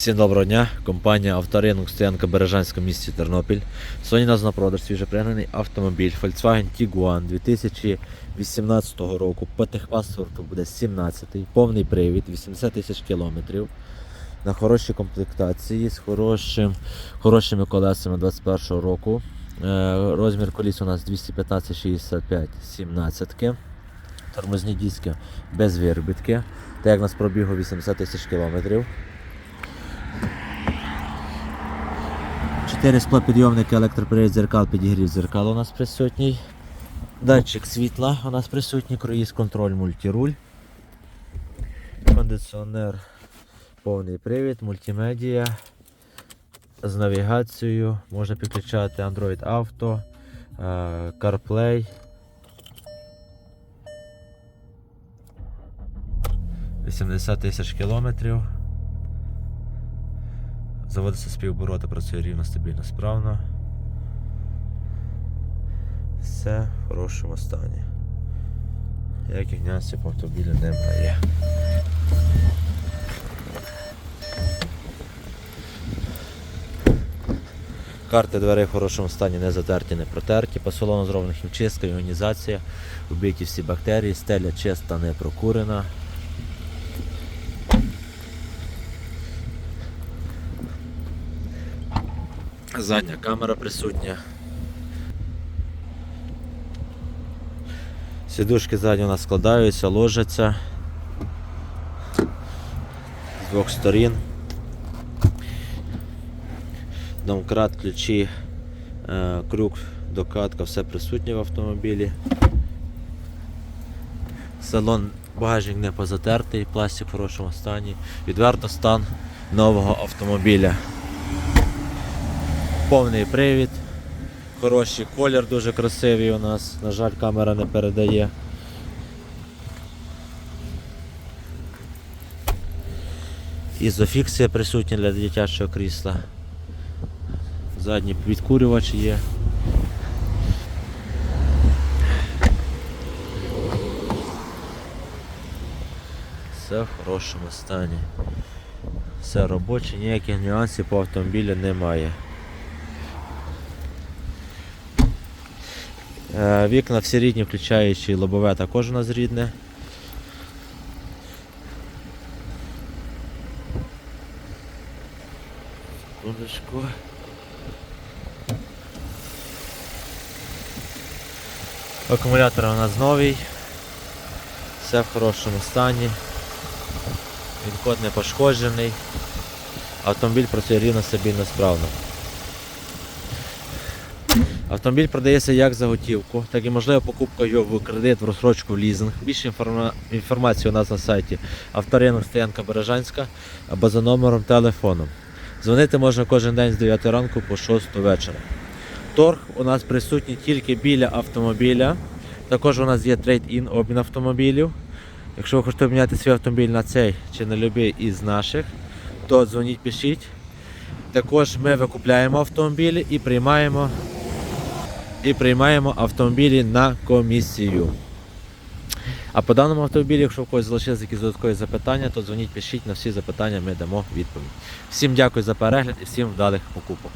Всім доброго дня, компанія Авторинок стоянка Бережанська в місті Тернопіль. Сьогодні у нас на продаж свіжопригнаний автомобіль Volkswagen Tiguan 2018 року. По техпаспорту буде 17-й, повний привід, 80 тисяч кілометрів. На хорошій комплектації з хорошим, хорошими колесами 21 року. Е, Розмір коліс у нас 215 65 17 Тормозні диски без виробітки. Так як у нас пробігу 80 тисяч кілометрів. Чотири склопідйомники, електропривід дзеркал, підігрів дзеркал у нас присутній. Датчик світла у нас присутній, круїз контроль, мультируль. Кондиціонер, повний привід, мультимедіа. З навігацією можна підключати Android Auto, е, CarPlay. Вісімдесят тисяч кілометрів. Заводиться співобороти, працює рівно, стабільно, справно. Все в хорошому стані. Ніяких нюансів по автомобілю немає. Карти дверей в хорошому стані не затерті, не протерті. По салону зроблена хімчистка, іонізація, убиті всі бактерії, стеля чиста, не прокурена. Задня камера присутня. Сідушки ззаді у нас складаються, ложаться з двох сторін. Домкрат, ключі, е, крюк, докатка, все присутнє в автомобілі. Салон багажник не позатертий, пластик в хорошому стані. Відверто стан нового автомобіля. Повний привід. Хороший колір, дуже красивий у нас. На жаль, камера не передає. Ізофіксія присутня для дитячого крісла. Задній відкурювач є. Все в хорошому стані. Все робоче, ніяких нюансів по автомобілю немає. Вікна всі рідні, включаючи лобове, також у нас рідне. Секундочку. Акумулятор у нас новий. Все в хорошому стані. Він код не пошкоджений. Автомобіль працює рівно стабільно справно. Автомобіль продається як за готівку, так і можлива покупка його в кредит, в розсрочку, в лізинг. Більше інформа... інформації у нас на сайті авторинок Стоянка Бережанська або за номером телефону. Дзвонити можна кожен день з 9 ранку по 6 вечора. Торг у нас присутній тільки біля автомобіля. Також у нас є трейд-ін обмін автомобілів. Якщо ви хочете обміняти свій автомобіль на цей чи на будь-який із наших, то дзвоніть, пишіть. Також ми викупляємо автомобілі і приймаємо і приймаємо автомобілі на комісію. А по даному автомобілі, якщо в когось залишилися якісь додаткові запитання, то дзвоніть, пишіть на всі запитання, ми дамо відповідь. Всім дякую за перегляд і всім вдалих покупок.